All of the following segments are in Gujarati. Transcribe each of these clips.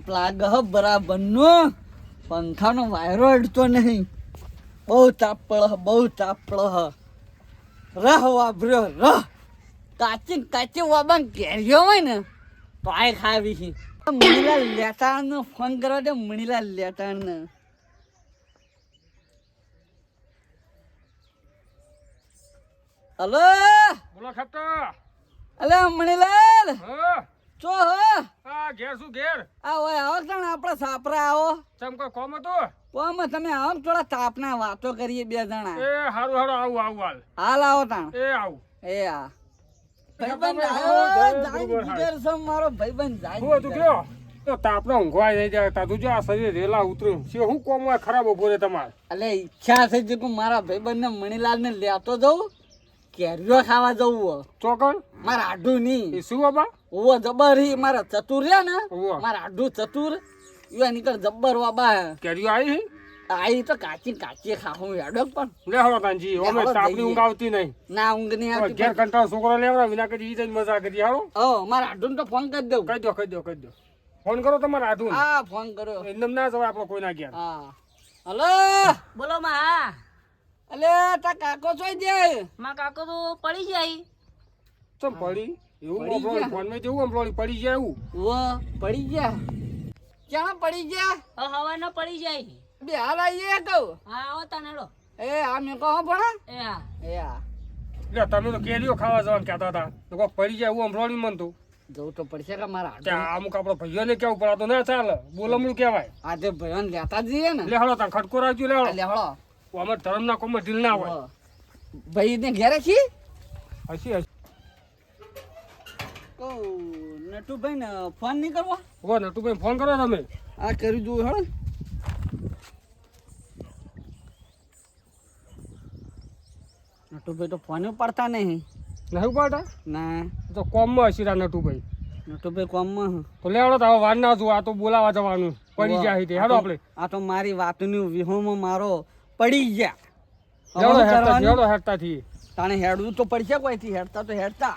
તાપ લાગે હ બરાબરનો પંખાનો વાયરો અડતો નહીં. બહુ તાપ પડે બહુ તાપ પડે. રહ વાભર્યો રહ. કાચી કાચી વાબા કેરીઓ હોય ને પાય ખાવી છે મણીલાલ લેટાણનો ફોન કરવા દે મણીલાલ લેટાણને હલો? બોલો ખેપટા અલે મણીલાલ? હા. ચો હ આ ઘેર શું ઘેર? આ ઓય આવો તાણ આપણે સાપરા આવો. ચમ કોઈ કોમ હતું? કોમ તમે આવો થોડા તાપના વાતો કરીએ બે જણા. એ હારું હારું આવું આવું હાલ. હાલ આવો તાણ. એ આવું. એ આ. ભાઈબંધ આવો જાય બરોબર, સમ મારો ભાઈબંધ જાય શું તું કયો? તો તાપનો ઊંઘવાય નહીં જાય તાતું જો આ શરીર રેલા ઉતર્યું છે હું કોમ ખરાબ ઊભો રે તમારે. અલે ઈચ્છા થઈ છે કે મારા ભાઈબંધ ને મણીલાલ ને લેતો જવું કેરીઓ ખાવા જવું હો. ચોકન મારા આડું નહીં. શું બાબા ઓવો જબર હી મારા ચતુર રહ્યા ને. મારા આઢું ચતુર. ઈવા નીકળ જબ્બર બાબા કેરીઓ આવી આઈ તો કાચી કાચી ખાવું હેડો પણ. લે હળો તાનજી ઓમે તાપની ઊંઘ આવતી નહીં. ના ઊંઘ નહીં હવે આવતી ઘેર કંટાળો છોકરો લેવડા વિના કરી ઈ જ મજા કરી હાલો. ઓ મારા આડું તો ફોન કરી દઉં. કહી દો કહી દો કહી દો. ફોન કરો તમારા આધું હા ફોન કરો એમ ના જવાય આપણો કોઈ ના ગયા હા. હલો? બોલો માં. અલે તા કાકો ચોઈ દે માં કાકો તો પડી જાય તો પડી? એવું પડી ફોન. ફોનમાં જેવું અમરોળી પડી જાય એવું? વો પડી ગયા. ક્યાં પડી ગયા? હવે હવા ન પડી જાય બે હાલ આઈએ કહું. હા આવો તા એ આ મેં કહો પણ એ હા. એ આ એટલે તમે તો કેરીઓ ખાવા જવાનું કહેતા હતા. તો કોક પડી જાય એવું અમરોળી મન તો. જવું તો પડશે કે મારા ત્યાં અમુક આપણો ભાઈઓને કેવું પડાતો ના ચાલે. બોલમણું કહેવાય. આજે ભાઈઓ લેતા જઈએ ને. લેહળો તા ત્યાં ખટકો રાખજો લે હળો લે ધર્મ ના કોમ ઢીલ ના હોય. ભાઈ ને ઘેર રાખી હસી હસી. નટુભાઈ ને ફોન નહીં કરવો? હો નટુભાઈ ફોન કરો તમે. આ કરી દઉં હળ નટુભાઈ તો ફોન પડતા નહીં. નહીં પાટા ના. તો કોમમાં હસી રહ્યા નટુભાઈ. નટુભાઈ કોમમાં. તો લે હળો તો હવે વાર ના જો આ તો બોલાવા જવાનું. પડી જાય હેડો તો- આપણે. આ તો મારી વાતની વિહોમાં મારો પડી ગયા. શું હેડતા? હેડો હેડતા થી તાણે હેડવું તો પડશે કોઈથી હેડતા તો હેડતા.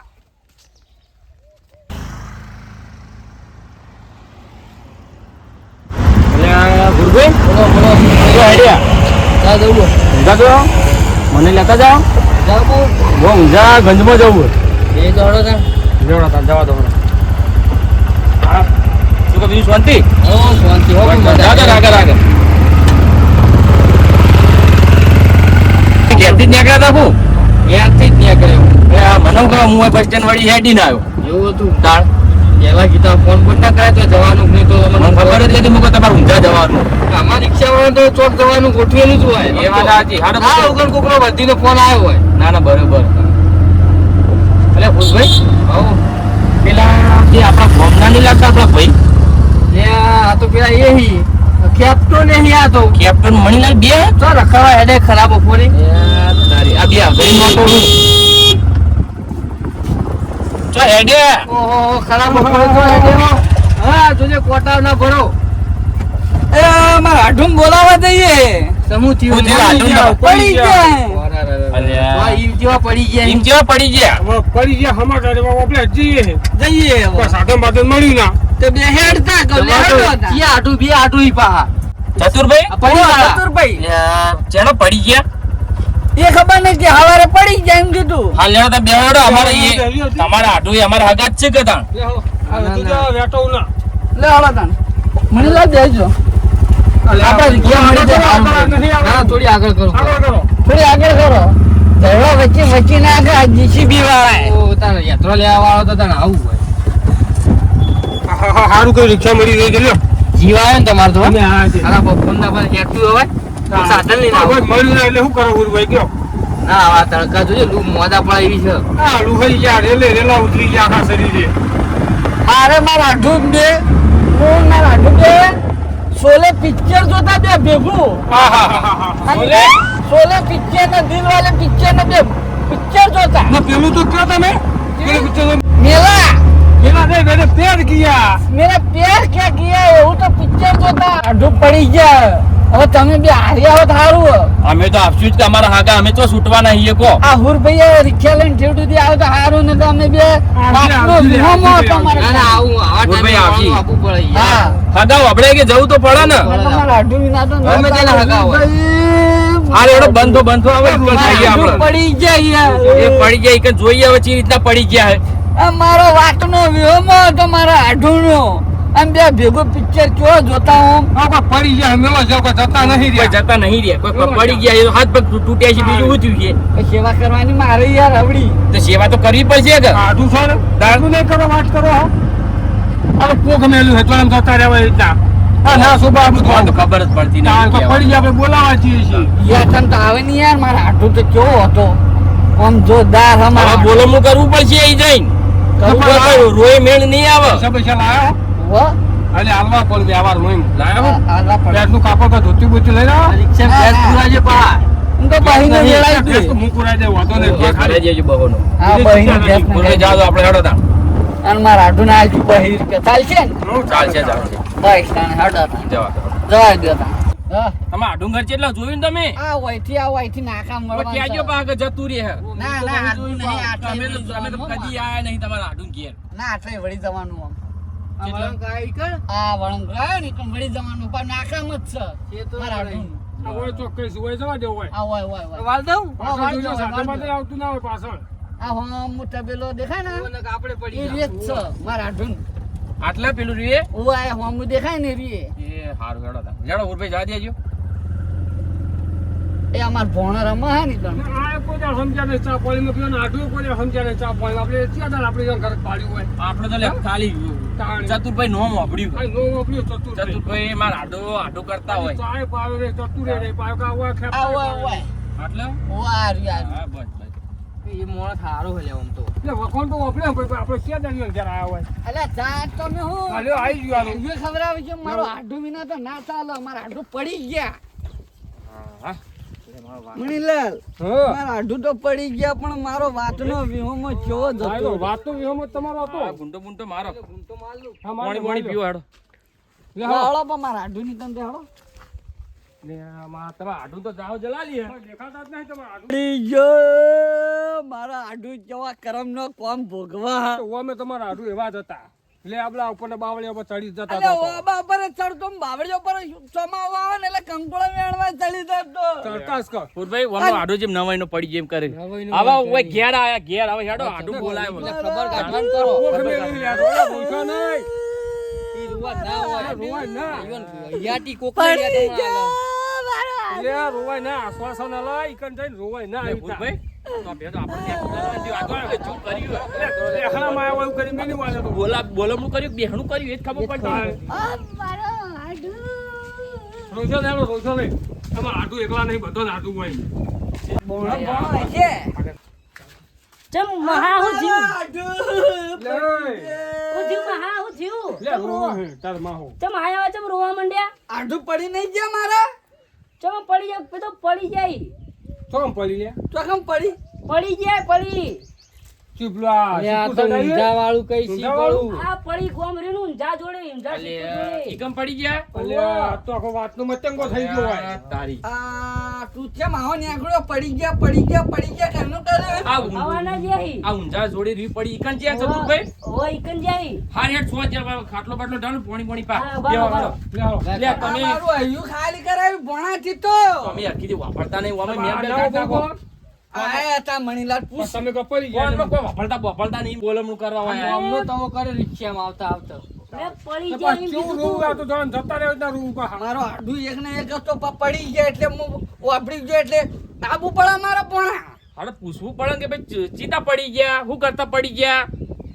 મને લેતા જાઓ? ઊંઝા ગંજમાં જવું એ દોડો તા જવા તા જવા દો હા. શું કહો બીજું શાંતિ? ઓ શાંતિ. હો આગળ આગળ આગળ જ નીકળ્યા હતા હું. ત્યાંથી જ નીકળ્યો. મને હું કહે હું બસ સ્ટેન્ડ વાળી હેડી ના આવ્યો. એવું હતું? તાળ પેલા ગીતા ફોન પણ ના કરાય તો જવાનું નહીં તો મને ખબર જ નથી મૂકો તમારે ઊંઝા જવાનું. અમારી રિક્ષા તો ચોક જવાનું ગોઠવેલું જ હોય. એ વાત સાચી. હા ઉગર કોકનો બધીનો ફોન આવ્યો હોય. ના ના બરોબર. એટલે ભૂલભાઈ? હવ પેલા જે આપણા ફોર્મના નહીં લાગતા આપણા ભાઈ? આ તો પેલા એ કેપ્ટન કેપ્ટો ને આ તો. કેપ્ટન મણીલાલ બે? તો રખાવા હેડે ખરાબ બપોરે તારી આ બે ભાઈ નોટો હું ચો હેડે ઓહો ખરાબ બપોરે તો હેડે હો. હા જોજે કોટા ના ભરો. એ મારા આઢુમ બોલાવા દઈએ. સમૂહથી હું જેવા આઢું ના પડી જાય ઈમ જેવા પડી ગયા. પડી ગયા? પડી ગયા સમાચાર એવા આપણે જઈએ. જઈએ હવે. કોઈ સાધન બાધન મળ્યું ના. તો બે હેડતા કહો, લે ઈ આટું બી આટું ઈ પાહા. ચતુરભાઈ પડી ગયા, ચતુરભાઈ. અલ્યા, પડી ગયા? એ ખબર નહીં કે હવારે પડી જાય એમ કીધું. હાલ લેવો તો બે હેડો અમારે એ તમારા આટું અમારે હગાત છે કે તાણ? લે હળો ના, ના. તું જા વેટો ના. લે હળો તાન મને લાગ દેજો. થોડી આગળ કરો. થોડી આગળ કરો. ઝઘડો વચ્ચે વચ્ચે ના આગળ જીસીબી વાળા. તારે યાત્રા લેવા વાળો તો તને આવું હોય. હા, હા, હારું કઈ રિક્ષા મળી ગઈ આવે ને તમારે તો અમે હા. ના પણ હેઠું હવે હા. સાધન લઈને આવો. મળ્યું એટલે શું કરો? ગુરુભાઈ કયો ના આવા તડકા જોઈએ લૂ મોદા પણ એવી છે. આ લુહાઈ ગયા રેલે રેલા ઉતરી ગયા આખા શરીરે. મારે મારા આઢું બે. હું મારા આઢું બે. સોલે પિક્ચર જોતા બે ભેગું. સોલે હા હા હા પિક્ચર ને દિલ વાલે પિક્ચર ને બે પિક્ચર જોતા. ના પેલું તો કયો તમે? મેલા. મેલા નહીં મેને પેર ગયા. મેરા પેર ક્યાં ગયા? એવું તો પિક્ચર જોતા. આઢું પડી ગયા. હવે તમે બે હારી આવો સારું અમે તો આપશું જ કે અમારા હાગા અમે તો છૂટવા નહીં કો. આ હુરભાઈએ રિક્ષા લઈને છેવટ સુધી આવો તો સારું ને તો અમે બે વાતનો આવશે, વિહોમો આવશે, હતો અમારે. ના, ના, આવું આવા ટાઈમે આવજી. આવવું પડે હા. હાગા આપણે કે જવું તો પડે ને? તમારા વિના તો તેના એડો બંધો બંધો આવે પડી ગયા એ પડી ગયા કે જોઈએ હવે ચી રીતના પડી ગયા મારો વાતનો વિહોમો તમારા મારા આઢુનો. આમ બે ભેગો પિક્ચર કયો જોતા હું? પડી ગયા મેલો છે કોઈ જતા નહીં રહ્યા. જતા નહીં રહ્યા. કોઈ પડી ગયા એ હાથ પગ તૂટ્યા છે બીજું શું થયું છે? સેવા કરવાની મારે યાર આવડી તો સેવા તો કરવી પડશે કે આધું છો ને દાદુ નહીં કરો વાત કરો હો. આ કોક મેલું છે તો એમ જતા રહેવા રીતના ના સુબા આપણું તો તો ખબર જ પડતી નહીં પડી ગયા આપણે બોલાવા છીએ છીએ. યાર તને તો આવે નહીં યાર મારા આઢું તો કેવો હતો? આમ જોરદાર હવે અમારા બોલમું કરવું પડશે એ જઈને? રોય મેળ નહીં આવે. પૈસા પૈસા લાયા હો? એટલે હાલવા પણ વ્યવહાર નો લાયો? પડે. પેટનું કાપડ કે ધોતી બોતી લઈ આવો. રિક્ષા પેટ પુરાજે પા હું તો બહીને તો. દે જજો બહોનો હા બહીને ને બોલે આપણે હેડો તા. અને મારા આઢું ના આજુ બહી કે ચાલશે ને? ચાલશે ચાલશે. બસ તાણે હેડો તાણે. જવા જવા દો તાણે. તમે આડું ઘર કેટલા જોયું ને તમે? આ આ નાકા જતું રહે? ના, ના, નહીં, આટલે તો કદી આયા નહીં તમારા આડું ઘેર. ના આટલે વળી જવાનું આમ. આ વળંગ આવ્યો ને તો વળી જવાનું પણ નાકામ જ છે. એ તો મારા આઢું. આ હોય ચોક્કસ હોય જવા દેવું હોય. આ હોય હોય હોય. વાળ દઉં? હા, પાછળ વાળ જોજો, દો, સાથે વાળ પાછળ દો. આવતું ના હોય પાછળ. આ હોમ તબેલો દેખાય ને? આપણે પડી એ જાવ. છે મારા આઢું આટલા પેલું રીએ? ઓ આ હોમ દેખાય ને રીએ. એ હારું હેડો હેડો ઉર્ફે જા દેજો. એ અમાર ભોણર અમા હે ને તને આ કોઈ દાડો સમજ્યા નહીં ચા પાણીમાં પીવાનું, આટલું કોઈ સમજ્યા નહીં ચા પાણી આપણે ક્યાં દાડો આપણે ઘર ઘરે પાડ્યું હોય. આપણે તો લે ખાલી તાણી. ચતુરભાઈ નોમ વાપર્યું નોમ નો વાપર્યું ચતુરભાઈ. ચતુરભાઈ મારા આડો આડો કરતા હોય. ચાય પાવે રે, ચતુરે રે, પાવે કા ઓવા ખેપ ખેપા આ એટલે પાવે. ઓ આ રી આ હા બસ બસ. એ મોણ હારો હે લેવમ આમ તો. એટલે વખોણ તો વાપરે ને, ભાઈ, આપણે ક્યાં દાડીઓ ઘેર આયા હોય. અલા ચા તો મે હું હાલ્યો, આઈ ગયો આલો. એ ખબર આવી છે મારો આડો વિના તો ના ચાલે મારા આડો પડી ગયા. હા. મણીલાલ મારા આઢું તો પડી ગયા પણ મારો વાતનો વિહોમો કેવો જતો વાતનો વિહોમો તમારો હતો? આ ગુંડો ગુંડો મારો. હા, મારો પાણી પાણી પીવો હેડો. લે, હાડો. પણ મારા આઢું ની તમે હાડો. લે, આમાં તમે આડું તો જાઓ જલાલી હે. દેખાતા જ નહીં તમારા આડું. પડી ગયો મારા આઢું કેવા કરમ નો કોમ ભોગવા. તો ઓમે તમારા આડું એવા જ હતા. એટલે આપણા ઉપરના બાવળિયા પર ચડી જતા હતા. ઓબા ચડતો બાવળિયા ઉપર પર ચોમાવા આવે ને એટલે કંકોળો મેળવા ચડી જતો ચડતાસ કર. પુરભાઈ ઓનો આડો જેમ નવાઈનો પડી જેમ કરે આવા. ઓય ઘેર આયા ઘેર આવે હેડો આડું બોલાય બોલે ખબર કાઢવાનું કરો. ઓખ મે લઈ લે, રોયા ભૂખ્યા નહીં. ઈ રૂવા ના હોય. આ રોવાય ના. ના ગયો આવે. મારા લે, રોવાય ના. આશ્વાસન આલાય, ઈકન જઈને રોવાય ના. આવી રીતના. લે, બોલમણું કર્યું બેહણું કર્યું એ જ ખબર પડતી રોજો હેડો, રોજો. આમાં આડું એકલા નહીં, બધો આડું હોય. ચમ મહા હું જીવ લે, હું જીવ મહા હું જીવ લે, રોવા હે, તાર માહો. ચમ આયા ચમ રોવા મંડ્યા આઢું પડી નહીં ગયા મારા ચમ પડી જાય તો પડી જાય ચોમ પડી લે. તો કેમ પડી પડી જાય પડી ચૂપ લો, આ શીખું સડાઈએ. વાળું કઈ વાળું? આ પડી ગોમ રેનું ઊંઝા જોડે ઊંઝા જોડે ઈકમ પડી ગયા અલે, આ તો આખો વાતનો થઈ ગયો હોય. તારી આ તું કેમ આવો નીકળ્યો પડી ગયા પડી ગયા પડી ગયા કેમનું કરે આ આવાના જાય આ ઊંઝા જોડે રી પડી ઈકન જ્યાં ચતુરભાઈ ઓ ઈકન જાય હાર હેઠ સો જ્યાં ખાટલો બાટલો ડાળું પોણી પોણી પા. હા, બરાબર. બેહો, હેડો. લે, લે તમે મારું હૈયું ખાલી કરાવ્યું ભણાથી તો. અમે હરખીથી વાપરતા નહીં અમે આડા કાઢતા ઊભો આયા હતા મણીલાલ પૂછ તમે કહો પડી ગયા કોણમાં કોઈ વાપરતા? નહીં બોલમણું કરવા. અમનો તવો કરે રિક્ષામાં આવતા આવતા. તો તું. તો મારો આડું એક ને એક પણ પડી ગયા એટલે હું વાપરી ગયો એટલે આબુ પડે મારા પોણા. હાડો પૂછવું પડે કે ભાઈ ચીતા પડી ગયા? હું કરતા પડી ગયા?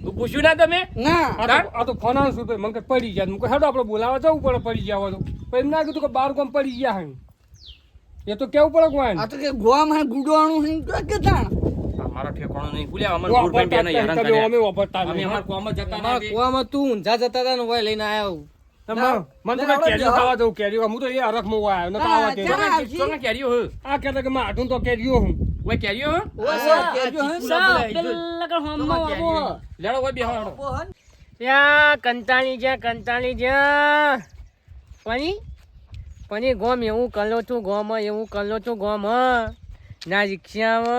તું પૂછ્યું ના તમે? ના. આ તો- આ તો ફોનાનું મને પડી ગયા. મને કહે, હેડો આપણે બોલાવવા જવું પડે પડી ગયા હોય તો. પછી એમ ના કીધું કે બાર ગામ પડી ગયા હે. એ તો કેવું પડે કોઈ? આ તો કે ગુડવાનું હે તો કે તાણ. અમારો ઠેકાણો નહીં. ભૂલ્યા અમને ગુરભાઈ બેનો હેરાન કર્યા. અમે વાપરતા અમે નહીં. કોમ જતા અમારા નથી. તું ઊંઝા જતા હતા ને ઓય લઈને આયો મને તો કેરીઓ ખાવા જવું કેરીઓ હું તો એ હરખમાં હોય આવ્યો નતો આવા કેરીઓ. ચાલ. ચોંગા- ચોંગા કેરીઓ આ કહેતા કે મારે તો કેરીઓ હું. ઓય કેરીઓ ઓય કેજો સા પેલા કણ હોમમાં આવો લેડો ઓય બેહો ત્યાં કંટાળી જ્યાં કંટાળી જ્યાં પની? પની ગોમ એવું કરલો છું ગોમ એવું કરલો છું ગોમ ના રિક્ષા આવે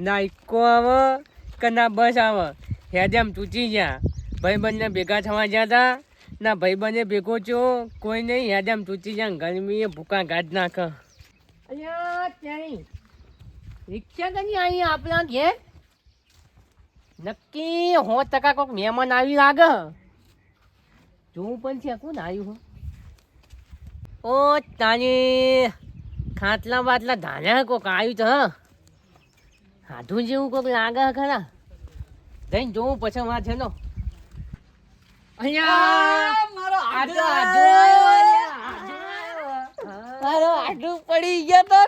ના ઇકો આવે કે ના બસ આવે? હેડેમ તૂટી ગયા. ભાઈબંધને ભેગા થવા ગયા હતા ના, ભાઈબંધે ભેગો છો કોઈ નહીં. હેડેમ તૂટી ગયા ગરમીએ ભૂકા ગાઢ નાખે. અલ્યા ત્યાં રિક્ષા કની આવી આપણા ઘેર? નક્કી સો ટકા કોઈક મહેમાન આવી લાગે. જોવું પણ છે, કોણ આવ્યું હો? ઓ તાની ખાટલા બાટલા ધાન્યા કોક? આવ્યું તો હા. હાથું જેવું કોક લાગે ખરા. જઈને જોવું પછી વાત છે નો અહીંયા મારો આડો આવ્યો. મારો આડું પડી ગયો તો.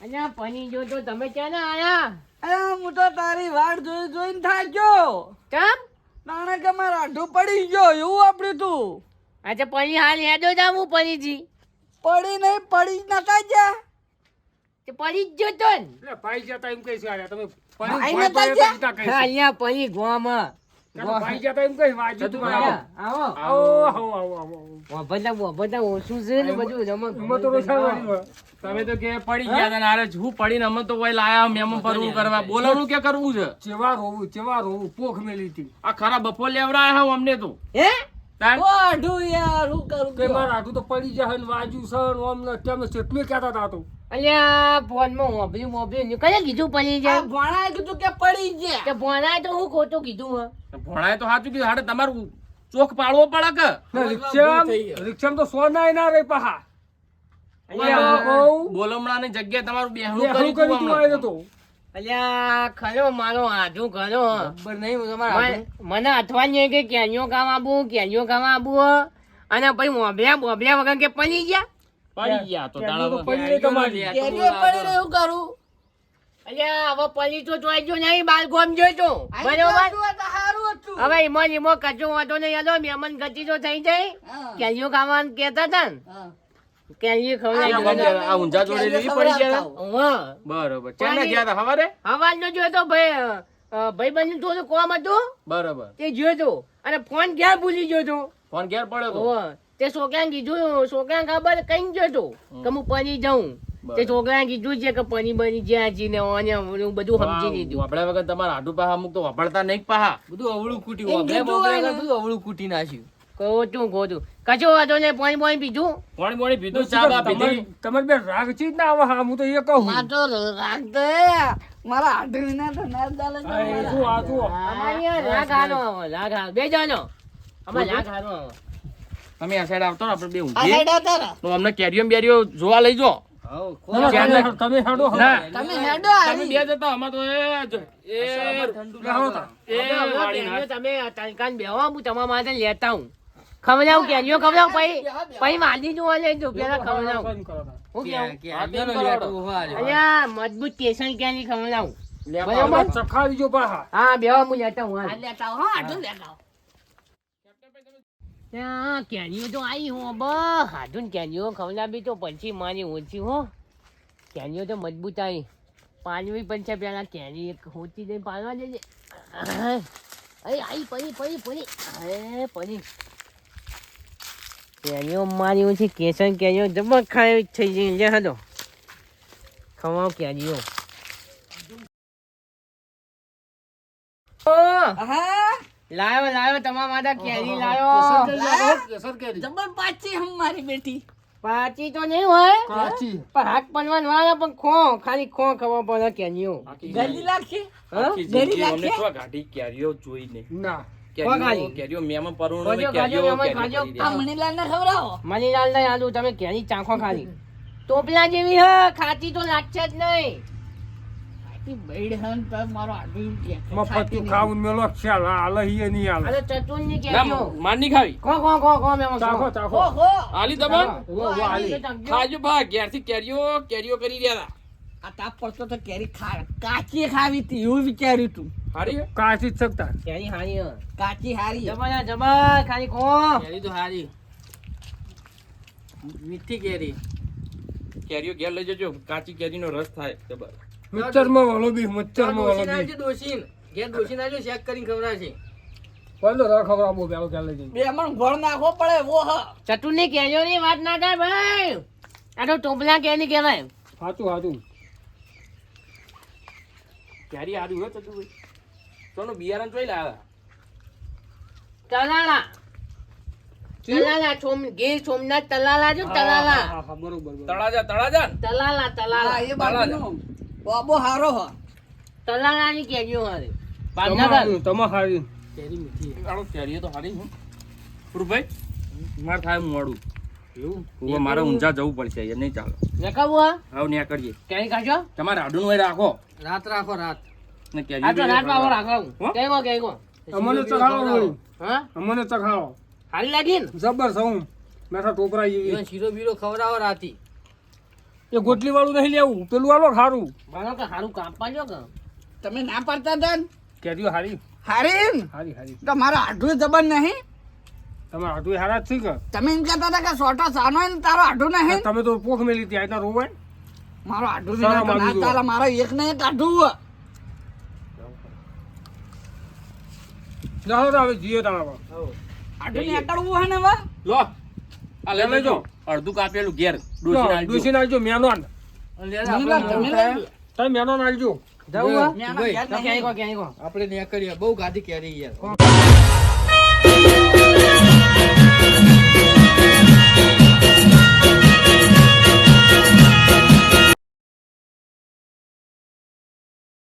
અહીંયા પની જો તો તમે ક્યાં ના આયા? અરે હું તો તારી વાટ જોઈ જોઈને થાક્યો. કેમ? નાણે કે મારા આઢું પડી ગયો એવું આપડ્યું તું. આજે પની હાલ હેડો જાવું પનીજી. પડી નહીં પડી નતા જા તે પડી જ ગયો તો ને. એટલે જતા એમ કઈ છે તમે ભાઈ ભાઈ નતા ભાઈ ગયા? હતા કઈ અહીંયા પની ગોમાં ભાઈ જતા એમ કઈ વાંચ્યું તું આવો. આવો. આવો આવો આવો આવો આવો. વભતા વભતા ઓછું છે ને બધું રમત તો રોષા વાળી હોય. તમે તો કે પડી ગયા હતા હું પડીને અમે તો કોઈ લાયા પરવું કરવા. બોલવાનું કે કરવું છે? ચેવા રોવું ચેવા રોવું પોખ મેલી હતી. આ ખરા બપોર લેવડાયા હો અમને તો. હે? તાન? યાર હું કરું કે મારા આટું તો પડી જાય ને વાજુ છે ને આમ ને તેમ ને કહેતા હતા તો? અલ્યા ફોનમાં મોભર્યું મોભર્યું કયા કીધું પડી જાય? ભણાએ કીધું કે પડી ગયા કે ભણાય તો હું ખોટું કીધું હ? ભણાય તો સાચું કીધું હાડે તમારું ચોખ પાડવો પડે કે? રિક્ષામાં રિક્ષામાં તો સોના ના રે પાહા. બોલમણાની જગ્યાએ તમારું બેહણું કર્યું કરી અલ્યા ખરો મારો આધું ખરો. ખબર નહીં તમારા મને- મને અઠવાડિયે કે કેન્યો કામ આબુ કેન્યો કામ આબુ અને પછી મોભર્યા બોભર્યા વગર કે પડી ગયા? પડી ગયા તો તાળા પડી કેરીઓ પડી રહ્યું કરું અલ્યા હવે પડી તો જોઈ જો નહીં બાર ગોમ જોઈ તો. બરોબર? હવે ઈમો ઈમો કચો વાંધો નહીં યાદો મહેમાન ગતિ તો થઈ જાય. કેરીઓ ખાવાનું કેતા હતા ને. આ ખવડાવી આ ઊંઝા જોડે લીધી પડી ગયા હા. બરોબર. ચાલે ગયા હતા હવારે? અવાજ નો જોયો તો ભાઈ ભાઈ બંધ તો કોમ હતું? બરોબર. તે જોયો તો અને ફોન ક્યાં ભૂલી ગયો તો ફોન ઘેર પડ્યો તો. તે છોકરાને કીધું છોકરાને ખબર કઈ ગયો તો કે હું પની જાઉં. તે. છોકરાને કીધું છે કે પની બની જ્યાં જી ને ઓને હું બધું સમજી લીધું. આપણે વગર તમારા આડુ પાહા અમુક તો વાપરતા નહીં પાહા. બધું અવળું કૂટી. બધું અવળું કૂટી નાખ્યું. ખોટું ખોટું કશો વાંધો ને પાણી પાણી પીધું. પાણી પાણી પીધું ચા બા પીધી. તમારે બે રાગ ચીજ ના આવે હા હું તો એ કહું. મારો રાગ દે. મારા આઢું ના તો ના મારા. શું આ શું અમારી આ રાગ આવે રાગ હારો બે જાનો અમારે રાગ આવે. તમે આ સાઈડ આવતો ને આપણે બે આ ઊંઘીએ સાઈડ આવતા. તો અમને કેરીઓ બેરીઓ જોવા લઈ જો. તમે હેડો તમે હેડો તમે. બે જતા અમાર તો એ તા. ના. તમે તડકાને બેહો હું તમારા માટે લેતા હું ખવડાવું જઉં પેલા ખવડાવું. હું. અલ્યા મજબૂત ખવડાવું? જો પાહા હા લેતા હું આ લેતા લેતા ત્યાં કેરીઓ તો આવી હો બ હાથું કેરીઓ ખવડાવી તો પછી મારી ઓછી હો. કેરીઓ તો મજબૂત આવી પાલવી પણ છે પેલા કેરી એક હોતી દઈ પાલવા દેજે. અરે આવી પડી પડી પડી અરે પડી કેરીઓ મારી ઓછી કેસર કેરીઓ જબર ખાઈ થઈ જઈ લે હદો ખવાઓ કેરીઓ. લાવ્યો લાયો લાયો તમારા માટે કેરી લાયો. કેસર કેરી. જબર પાછી હમ મારી બેટી. પાચી તો નહીં હોય. કાચી પણ હાથ પનવાન વાળા પણ ખો ખાલી ખો ખબર પડે કેરીઓ. ગલી લાગશે? અમને તો આ કેરીઓ જોઈ નહીં ના. મનીલાલ ને આલુ તમે કેરી ચાખો ખાલી. ટોપલા જેવી હ ખાતી તો લાગશે જ નહીં. કેરીઓ કરી રહ્યા હતા. આ તાપ પડતો તો કેરી ખા કાચી ખાવી હતી એવું વિચાર્યું તું. હારી કાચી જ શકતા. કેરી હારી હ. કાચી હારી જમા જબર ખાલી કો કેરી તો હારી મીઠી કેરી. કેરીઓ ઘેર લઈ જજો કાચી કેરીનો રસ થાય જબર. મિક્સરમાં વાળો બી. મિક્સરમાં વાળો બી બોલો રા ખબર આપો પેલો ચાલે જઈ બે મણ ગોળ નાખવો પડે વો હ. ચટુ ની કેરીઓ ની વાત ના થાય ભાઈ. આ તો ટોપલા કેની કહેવાય. સાચું સાચું. ક્યારે હારું હો થતું ભાઈ સોનું બિયારણ જોઈ લાવ્યા તલાલા. તલાલા છોમ ગીર સોમનાથ તલાલા જો તલાલા? બરોબર. તળાજા તળાજા તલાલા તલાલા. એ બાજુ બાબો હારો હ તલાલાની કેરીઓ હારે. તમારું, તમાર હારી. કેરી મીઠી આનો કેરીઓ તો હારી હું. ભાઈ માર થાય મોડું. એવું? મારે ઊંઝા જવું પડશે એ નહીં ચાલો. દેખાવું હા? હવે ન્યા કરીએ ક્યાંય ખાશો તમારે આડું હોય રાખો. રાત રાખો રાત. ને કે આ તો રાતમાં. રાખવાનું. કેવો કેવો? અમને ચખાવો હા? અમને ચખાવો હારી લાગી ને? જબર સૌ મેઠા ટોપરા જેવી. શીરો બીરો ખવડાવો રાતી. એ ગોટલી વાળું નહીં લેવું. પેલું આલો સારું મારો કે હારું કાપવા જો કે. તમે ના પાડતા હતા ને? કેરીઓ હારી. હારી? હારી હારી. તો મારા આઢું જબર નહીં? તમારે હાટું હારા છે કે? તમે એમ કહેતા હતા કે સોટો સાનો ને તારો આઢું નહીં. તમે તો પોખ મેલી ત્યાં એટલા રોવાય મારો આઢું નહીં તારા મારો એક ને એક આઢું જાઓ તો હવે જીએ તારા આઢું નીકળવું હે ને હવે? લો આ લઈ લેજો. અડધું કાપેલું ઘેર. નાખજો. ડોસી નાખજો મેનોન. તમે મેનોન નાખજો. જવું ઘેર નહીં. આપણે કરીએ બહુ ગાધી કેરી યાર